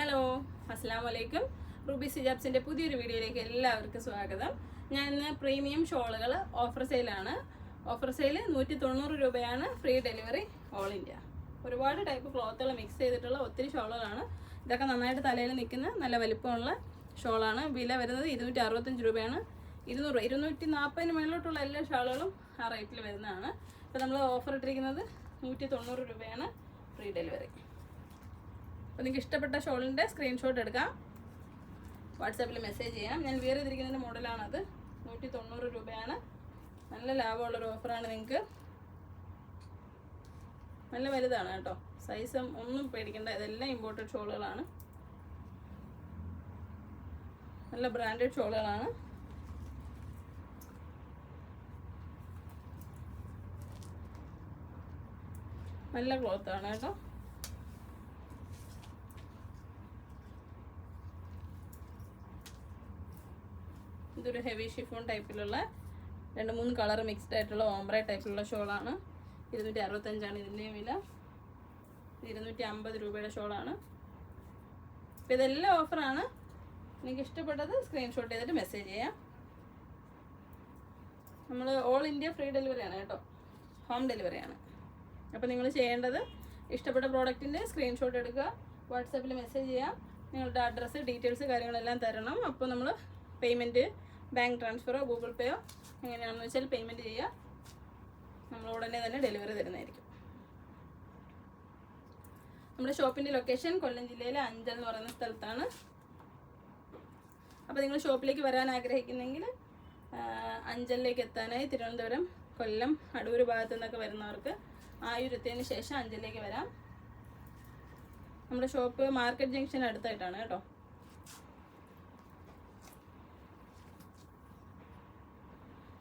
Hello അസ്സാം വലൈക്കും Ruby സിജാബ്സിന്റെ പുതിയൊരു വീഡിയോയിലേക്ക് എല്ലാവർക്കും സ്വാഗതം. ഞാൻ ഇന്ന് പ്രീമിയം ഷോളുകൾ ഓഫർ സെയിലാണ്. ഓഫർ സെയിൽ നൂറ്റി തൊണ്ണൂറ് രൂപയാണ് ഫ്രീ ഡെലിവറി ഓൾ ഇന്ത്യ. ഒരുപാട് ടൈപ്പ് ക്ലോത്തുകൾ മിക്സ് ചെയ്തിട്ടുള്ള ഒത്തിരി ഷോളുകളാണ്. ഇതൊക്കെ നന്നായിട്ട് തലയിൽ നിൽക്കുന്ന നല്ല വലിപ്പമുള്ള ഷോളാണ്. വില വരുന്നത് ഇരുന്നൂറ്റി അറുപത്തഞ്ച് രൂപയാണ്. ഇരുന്നൂറ് ഇരുന്നൂറ്റി നാൽപ്പതിന് മേളിലോട്ടുള്ള എല്ലാ ഷാളുകളും ആ റേറ്റിൽ വരുന്നതാണ്. ഇപ്പോൾ നമ്മൾ ഓഫർ ഇട്ടിരിക്കുന്നത് നൂറ്റി തൊണ്ണൂറ് രൂപയാണ് ഫ്രീ ഡെലിവറി. അപ്പോൾ നിങ്ങൾക്ക് ഇഷ്ടപ്പെട്ട ഷോളിന്റെ സ്ക്രീൻഷോട്ട് എടുക്കാം. വാട്സാപ്പിൽ മെസ്സേജ് ചെയ്യാം. ഞാൻ വേറെ ചെയ്തിരിക്കുന്നതിന്റെ മോഡലാണത് നൂറ്റി തൊണ്ണൂറ് രൂപയാണ്. നല്ല ലാഭമുള്ളൊരു ഓഫറാണ് നിങ്ങൾക്ക്. നല്ല വലുതാണ് കേട്ടോ. സൈസും ഒന്നും പേടിക്കേണ്ട. ഇതെല്ലാം ഇമ്പോർട്ടഡ് ഷോളുകളാണ്. നല്ല ബ്രാൻഡഡ് ഷോളുകളാണ്. നല്ല ക്ലോത്താണ് കേട്ടോ. ഇതൊരു ഹെവി ഷിഫോൺ ടൈപ്പിലുള്ള രണ്ട് മൂന്ന് കളർ മിക്സ്ഡ് ആയിട്ടുള്ള ഓംബ്ര ടൈപ്പിലുള്ള ഷോളാണ് ഇരുന്നൂറ്റി അറുപത്തഞ്ചാണ് ഇതിന്റെ വില. ഇരുന്നൂറ്റി അമ്പത് രൂപയുടെ ഷോളാണ് അപ്പോൾ ഇതെല്ലാം ഓഫറാണ് നിങ്ങൾക്ക് ഇഷ്ടപ്പെട്ടത് സ്ക്രീൻഷോട്ട് ചെയ്തിട്ട് മെസ്സേജ് ചെയ്യാം. നമ്മൾ ഓൾ ഇന്ത്യ ഫ്രീ ഡെലിവറിയാണ് കേട്ടോ. ഹോം ഡെലിവറിയാണ് അപ്പോൾ നിങ്ങൾ ചെയ്യേണ്ടത് ഇഷ്ടപ്പെട്ട പ്രോഡക്റ്റിന്റെ സ്ക്രീൻഷോട്ട് എടുക്കുക. വാട്സാപ്പിൽ മെസ്സേജ് ചെയ്യാം. നിങ്ങളുടെ അഡ്രസ്സ് ഡീറ്റെയിൽസ് കാര്യങ്ങളെല്ലാം തരണം. അപ്പോൾ നമ്മൾ പേയ്മെന്റ് ബാങ്ക് ട്രാൻസ്ഫറോ ഗൂഗിൾ പേയോ എങ്ങനെയാണെന്ന് വെച്ചാൽ പേയ്മെന്റ് ചെയ്യുക. നമ്മൾ ഉടനെ തന്നെ ഡെലിവറി തരുന്നതായിരിക്കും. നമ്മുടെ ഷോപ്പിന്റെ ലൊക്കേഷൻ കൊല്ലം ജില്ലയിലെ അഞ്ചൽ എന്ന് പറയുന്ന സ്ഥലത്താണ്. അപ്പോൾ നിങ്ങൾ ഷോപ്പിലേക്ക് വരാൻ ആഗ്രഹിക്കുന്നെങ്കിൽ അഞ്ചലിലേക്ക് എത്താനായി തിരുവനന്തപുരം കൊല്ലം അടൂർ ഭാഗത്തു നിന്നൊക്കെ വരുന്നവർക്ക് ആയുരത്തിന് ശേഷം അഞ്ചലിലേക്ക് വരാം. നമ്മുടെ ഷോപ്പ് മാർക്കറ്റ് ജംഗ്ഷൻ അടുത്തായിട്ടാണ് കേട്ടോ.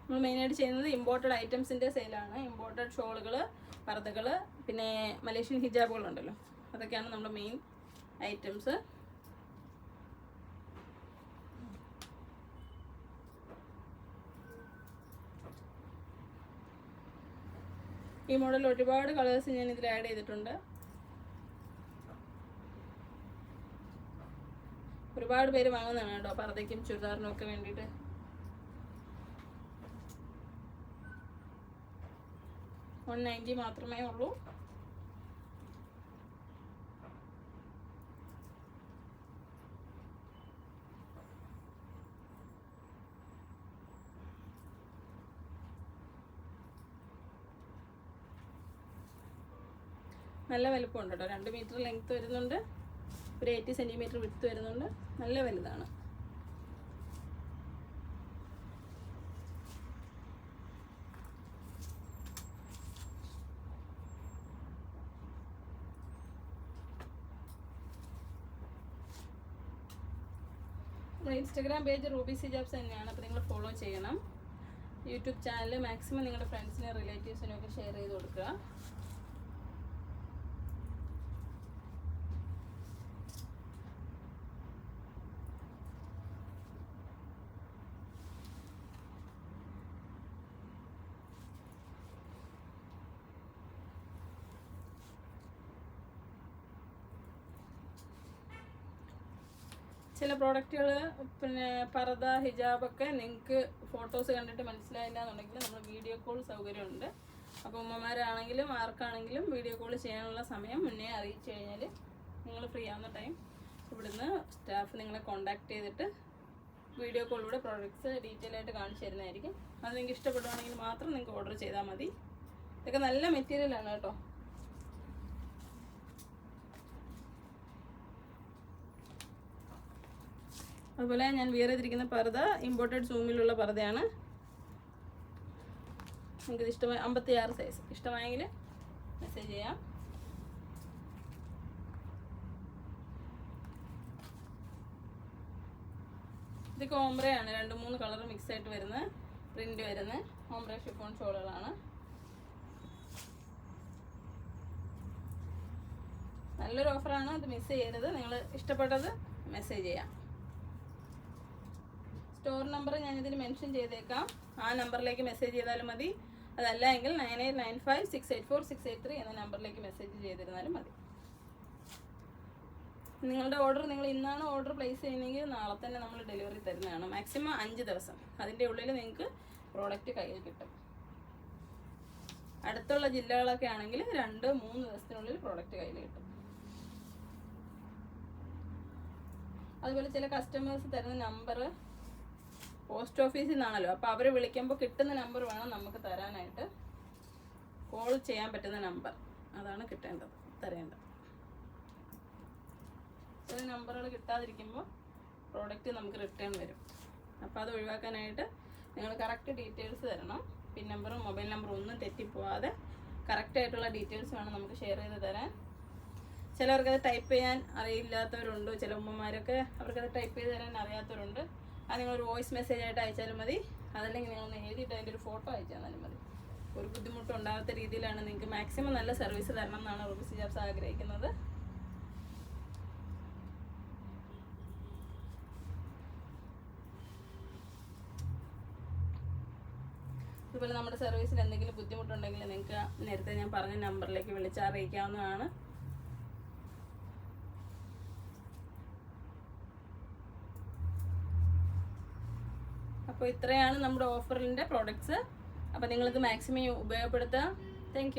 നമ്മൾ മെയിനായിട്ട് ചെയ്യുന്നത് ഇമ്പോർട്ടഡ് ഐറ്റംസിന്റെ സെയിലാണ് ഇമ്പോർട്ടഡ് ഷോളുകൾ പർദ്ദകൾ പിന്നെ മലേഷ്യൻ ഹിജാബുകളുണ്ടല്ലോ അതൊക്കെയാണ് നമ്മൾ മെയിൻ ഐറ്റംസ് ഈ മോഡൽ ഒരുപാട് കളേഴ്സ് ഞാൻ ഇതിൽ ആഡ് ചെയ്തിട്ടുണ്ട്. ഒരുപാട് പേര് വാങ്ങുന്നതാണ് കേട്ടോ പർദ്ദയ്ക്കും ചുരിദാറിനും ഒക്കെ വേണ്ടിയിട്ട്. വൺ നയന്റി മാത്രമേ ഉള്ളൂ. നല്ല വലുപ്പമുണ്ട് കേട്ടോ. രണ്ട് മീറ്റർ ലെങ്ത് വരുന്നുണ്ട്. ഒരു എയ്റ്റി സെന്റിമീറ്റർ വിടുത്ത് വരുന്നുണ്ട്. നല്ല വലുതാണ്. നമ്മുടെ Instagram page Ruby C jobs തന്നെയാണ്. അപ്പോൾ നിങ്ങൾ ഫോളോ ചെയ്യണം. യൂട്യൂബ് ചാനൽ മാക്സിമം നിങ്ങളുടെ ഫ്രണ്ട്സിനും റിലേറ്റീവ്സിനും ഒക്കെ ഷെയർ ചെയ്ത് കൊടുക്കുക. ചില പ്രോഡക്റ്റുകൾ പിന്നെ പർദ ഹിജാബൊക്കെ നിങ്ങൾക്ക് ഫോട്ടോസ് കണ്ടിട്ട് മനസ്സിലായില്ല എന്നുണ്ടെങ്കിൽ നമ്മൾ വീഡിയോ കോൾ സൗകര്യമുണ്ട്. അപ്പോൾ ഉമ്മമാരാണെങ്കിലും ആർക്കാണെങ്കിലും വീഡിയോ കോൾ ചെയ്യാനുള്ള സമയം മുന്നേ അറിയിച്ചു കഴിഞ്ഞാൽ നിങ്ങൾ ഫ്രീ ആവുന്ന ടൈം ഇവിടുന്ന് സ്റ്റാഫ് നിങ്ങളെ കോണ്ടാക്ട് ചെയ്തിട്ട് വീഡിയോ കോളിലൂടെ പ്രോഡക്റ്റ്സ് ഡീറ്റെയിൽ ആയിട്ട് കാണിച്ചു തരുന്നതായിരിക്കും. അത് നിങ്ങൾക്ക് ഇഷ്ടപ്പെടുവാണെങ്കിൽ മാത്രം നിങ്ങൾക്ക് ഓർഡർ ചെയ്താൽ മതി. ഇതൊക്കെ നല്ല മെറ്റീരിയലാണ് കേട്ടോ. അതുപോലെ ഞാൻ വിയർ ചെയ്തിരിക്കുന്ന ഇമ്പോർട്ടഡ് സൂമിലുള്ള പർദ്ദയാണ് നിങ്ങൾക്ക് ഇഷ്ടമായി അമ്പത്തി ആറ് സൈസ് ഇഷ്ടമായെങ്കിൽ മെസ്സേജ് ചെയ്യാം. ഇത് കോംബ്രയാണ്. രണ്ട് മൂന്ന് കളർ മിക്സ് ആയിട്ട് വരുന്ന പ്രിന്റ് വരുന്ന കോംബ്ര ഷിഫോൺ ഷോളുകളാണ് നല്ലൊരു ഓഫറാണ് അത് മിസ് ചെയ്യരുത്. നിങ്ങൾ ഇഷ്ടപ്പെട്ടത് മെസ്സേജ് ചെയ്യാം. സ്റ്റോർ നമ്പർ ഞാൻ ഇതിൽ മെൻഷൻ ചെയ്തേക്കാം. ആ നമ്പറിലേക്ക് മെസ്സേജ് ചെയ്താലും മതി. അതല്ല എങ്കിൽ nine eight nine five six eight four six eight three എന്ന നമ്പറിലേക്ക് മെസ്സേജ് ചെയ്തിരുന്നാലും മതി. നിങ്ങളുടെ ഓർഡർ നിങ്ങൾ ഇന്നാണ് ഓർഡർ പ്ലേസ് ചെയ്യുന്നതെങ്കിൽ നാളെ തന്നെ നമ്മൾ ഡെലിവറി തരുന്നതാണ്. മാക്സിമം അഞ്ച് ദിവസം. അതിന്റെ ഉള്ളിൽ നിങ്ങൾക്ക് പ്രോഡക്റ്റ് കയ്യിൽ കിട്ടും. അടുത്തുള്ള ജില്ലകളൊക്കെ ആണെങ്കിൽ രണ്ട് മൂന്ന് ദിവസത്തിനുള്ളിൽ പ്രോഡക്റ്റ് കയ്യിൽ കിട്ടും. അതുപോലെ ചില കസ്റ്റമേഴ്സ് തരുന്ന നമ്പർ പോസ്റ്റ് ഓഫീസിൽ നിന്നാണല്ലോ. അപ്പോൾ അവർ വിളിക്കുമ്പോൾ കിട്ടുന്ന നമ്പർ വേണം നമുക്ക് തരാനായിട്ട്. കോൾ ചെയ്യാൻ പറ്റുന്ന നമ്പർ അതാണ് കിട്ടേണ്ടത് തരേണ്ടത്. ചില നമ്പറുകൾ കിട്ടാതിരിക്കുമ്പോൾ പ്രോഡക്റ്റ് നമുക്ക് റിട്ടേൺ വരും. അപ്പോൾ അത് ഒഴിവാക്കാനായിട്ട് നിങ്ങൾ കറക്റ്റ് ഡീറ്റെയിൽസ് തരണം. പിൻ നമ്പറും മൊബൈൽ നമ്പറും ഒന്നും തെറ്റിപ്പോവാതെ കറക്റ്റ് ആയിട്ടുള്ള ഡീറ്റെയിൽസ് വേണം നമുക്ക് ഷെയർ ചെയ്ത് തരാൻ. ചിലവർക്കത് ടൈപ്പ് ചെയ്യാൻ അറിയില്ലാത്തവരുണ്ട്. ചില ഉമ്മമാരൊക്കെ അവർക്കത് ടൈപ്പ് ചെയ്ത് തരാൻ അറിയാത്തവരുണ്ട്. അത് ഒരു വോയിസ് മെസ്സേജ് ആയിട്ട് അയച്ചാലും മതി. അതല്ലെങ്കിൽ നിങ്ങളൊന്ന് എഴുതിയിട്ട് അതിന്റെ ഒരു ഫോട്ടോ അയച്ചു തന്നാലും മതി. ഒരു ബുദ്ധിമുട്ടും ഉണ്ടാകാത്ത രീതിയിലാണ് നിങ്ങൾക്ക് മാക്സിമം നല്ല സർവീസ് തരണം എന്നാണ് റുബിസി ജാബ്സ് ആഗ്രഹിക്കുന്നത്. അതുപോലെ നമ്മുടെ സർവീസിൽ എന്തെങ്കിലും ബുദ്ധിമുട്ടുണ്ടെങ്കിൽ നിങ്ങൾക്ക് നേരത്തെ ഞാൻ പറഞ്ഞ നമ്പറിലേക്ക് വിളിച്ച് അപ്പോൾ ഇത്രയാണ് നമ്മുടെ ഓഫറിന്റെ പ്രോഡക്ട്സ് അപ്പോൾ നിങ്ങൾക്ക് മാക്സിമം ഉപയോഗപ്പെടുത്താം. താങ്ക്